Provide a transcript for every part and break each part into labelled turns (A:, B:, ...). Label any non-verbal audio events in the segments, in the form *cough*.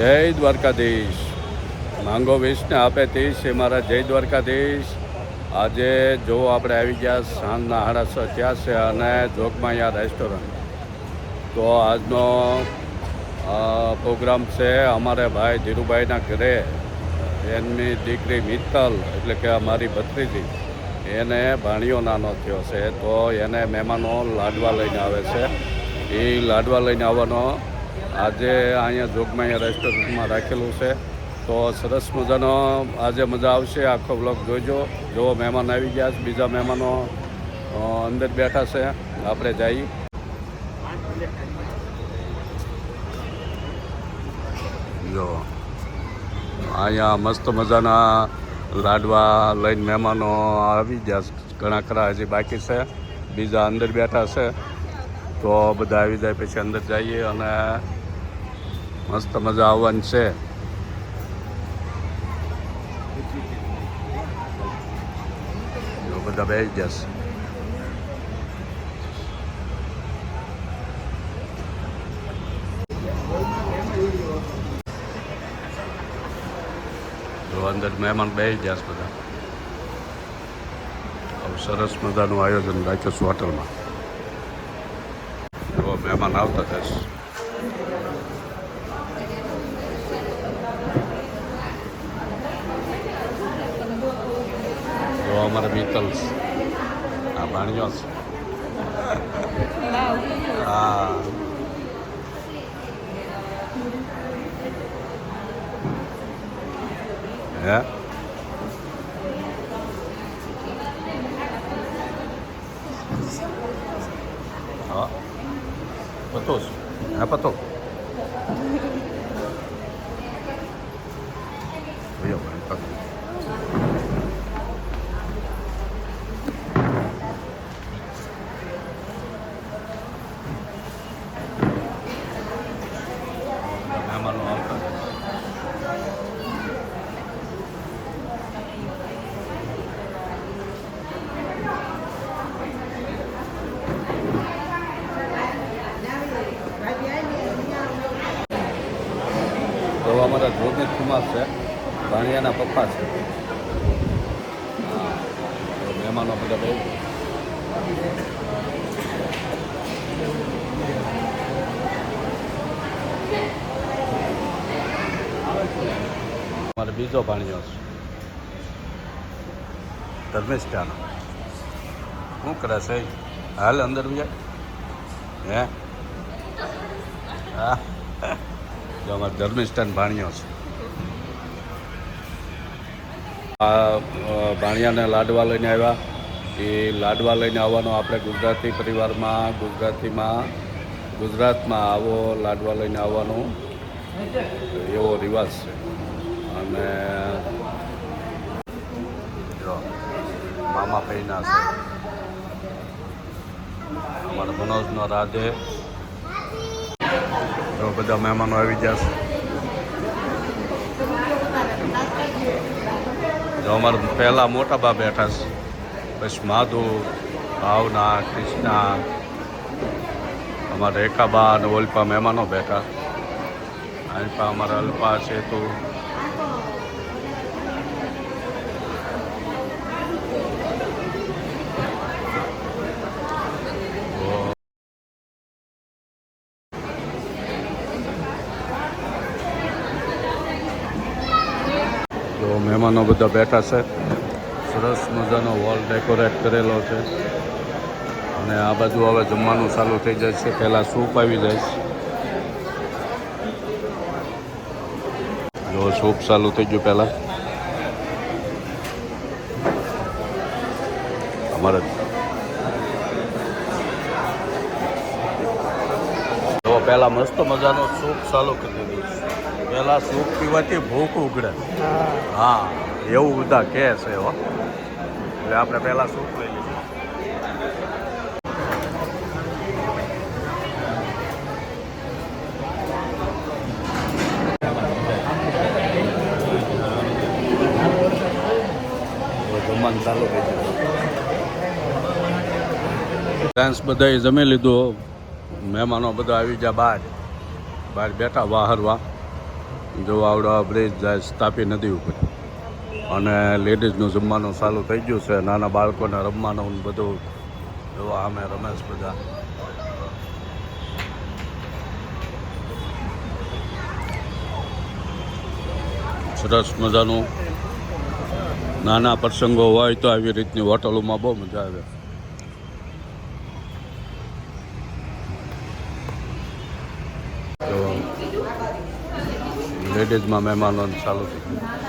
A: જય દ્વારકાધીશ. માંગો વિષને આપે તીશ એ મારા જય દ્વારકાધીશ. આજે જો આપણે આવી ગયા સાંજના સાડા છ છે અને જોગમાયા રેસ્ટોરન્ટ તો આજનો પ્રોગ્રામ છે અમારે ભાઈ ધીરુભાઈના ઘરે. એમની દીકરી મિત્તલ, એટલે કે અમારી ભત્રીજી. એને ભાણિયો નાનો થયો છે, તો એને મહેમાનો લાડવા લઈને આવે છે. એ લાડવા લઈને આવવાનો આજે અહીંયા જોગમાયા રેસ્ટોરન્ટમાં રાખેલું છે. તો સરસ મજાનો આજે મજા આવશે. આખો બ્લોગ જોઈજો જો મહેમાન આવી ગયા છે. બીજા મહેમાનો અંદર બેઠા છે. આપણે જઈએ. જો, અહીંયા મસ્ત મજાના લાડવા લઈને મહેમાનો આવી ગયા છે. ઘણા ખરા હજી બાકી છે. બીજા અંદર બેઠા છે. તો બધા આવી જાય, પછી અંદર જઈએ અને મસ્ત મજા આવવાની છે. બધા બેસી જશે અંદર મહેમાન બેસી જશે બધા. સરસ મજાનું આયોજન રાખ્યું હોટલમાં. એવો મહેમાન આવતા જશે જો અમારા મિત્તલ છે. આ ભાણિયો છે હા હે હા પતો છે હા પતો ભૈયો ભાઈ પતો મહેમાનો આવતા રહેશે. તો રોહિત કુમાર છે ભાણિયાના પપ્પા છે. મહેમાનો બધા બહુ. અમારે બીજો ભાણિયો છે. ધર્મિષ્ઠાનો શું કરે છે? હાલ અંદર બીજા હે? હા. જો અમારે ધર્મિષ્ઠાન ભાણિયો છે. આ ભાણિયાને લાડવા લઈને આવ્યા. એ લાડવા લઈને આવવાનો આપણે ગુજરાતી પરિવારમાં, ગુજરાતીમાં, ગુજરાતમાં આવો લાડવા લઈને આવવાનો એવો રિવાજ છે. અને મામા ભાઈના છે. અમારા મનોજનો રાધે તો બધા મહેમાનો આવી જશે તો અમારા પહેલાં મોટા બા બેઠા છે. પછી માધુ, ભાવના, કૃષ્ણા, અમારા રેખાબા અને ઓલપા મહેમાનો બેઠા. અલ્પા, અમારા અલ્પા, સેતુ તો તો મહેમાનો બધા બેઠા છે. સરસ મજાનો વોલ ડેકોરેટ કરેલો છે. અને આ બાજુ હવે જમવાનું ચાલુ થઈ જાય છે. પહેલાં સૂપ આવી જાય છે. જો સૂપ ચાલુ થઈ ગયું પહેલાં. અમારે પહેલાં મસ્ત મજાનો સૂપ ચાલુ કરી દીધું છે પહેલાં સૂપ પીવાથી ભૂખ ઉગડે. હા, એવું બધા કહે છે હો. એટલે આપણે પેલા સૂપ લઈ જમવાનું ચાલુ થઈ ડાન્સ બધાએ જમી લીધું. મહેમાનો બધા આવી ગયા બહાર. બહાર બેઠા વાહરવા. જો આવડો આ બ્રિજ જાય તાપી નદી ઉપર. અને લેડીઝનું જમવાનું ચાલુ થઈ ગયું છે, નાના બાળકોને રમવાનું બધું. જો આમે રમેશ બધા. સરસ મજાનું. નાના પ્રસંગો હોય તો આવી રીતની હોટલોમાં બહુ મજા આવે. તો લેડીઝમાં મહેમાનો ચાલુ થઈ ગયું.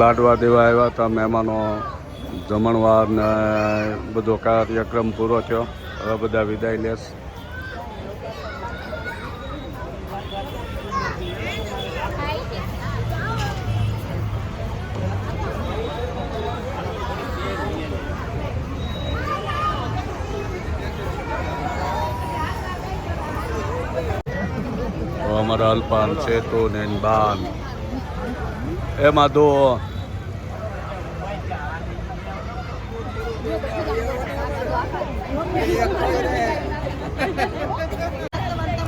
A: લાડવા દેવા આવ્યા હતા મહેમાનો? જમણવાર ને બધો કાર્યક્રમ પૂરો થયો. હવે બધા વિદાય લેશ. ને એની બાન. એમાં તો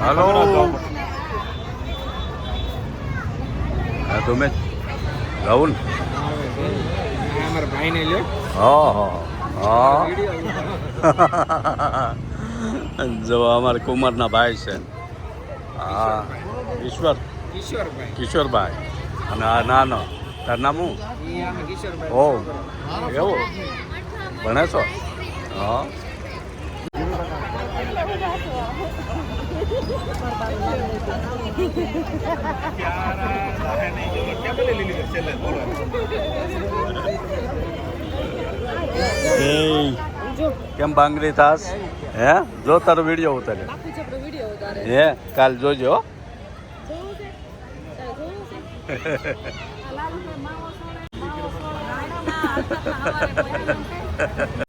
A: હલો. હા તમે રાહુલ
B: અમારા ભાઈને લ્યો
A: હા હા હા. *laughs* જો, અમારા કુમારના ભાઈ છે. હા. ઈશ્વર
B: કિશોરભાઈ.
A: કિશોરભાઈ. અને આ નાનો. તાર નામ હું ઓ. એવું? ભણે છો? હા. કેમ બાંગડી થાસ હે? જો તારો વીડિયો ઉતારે. હે? કાલ જોજો
C: જોવું છે આ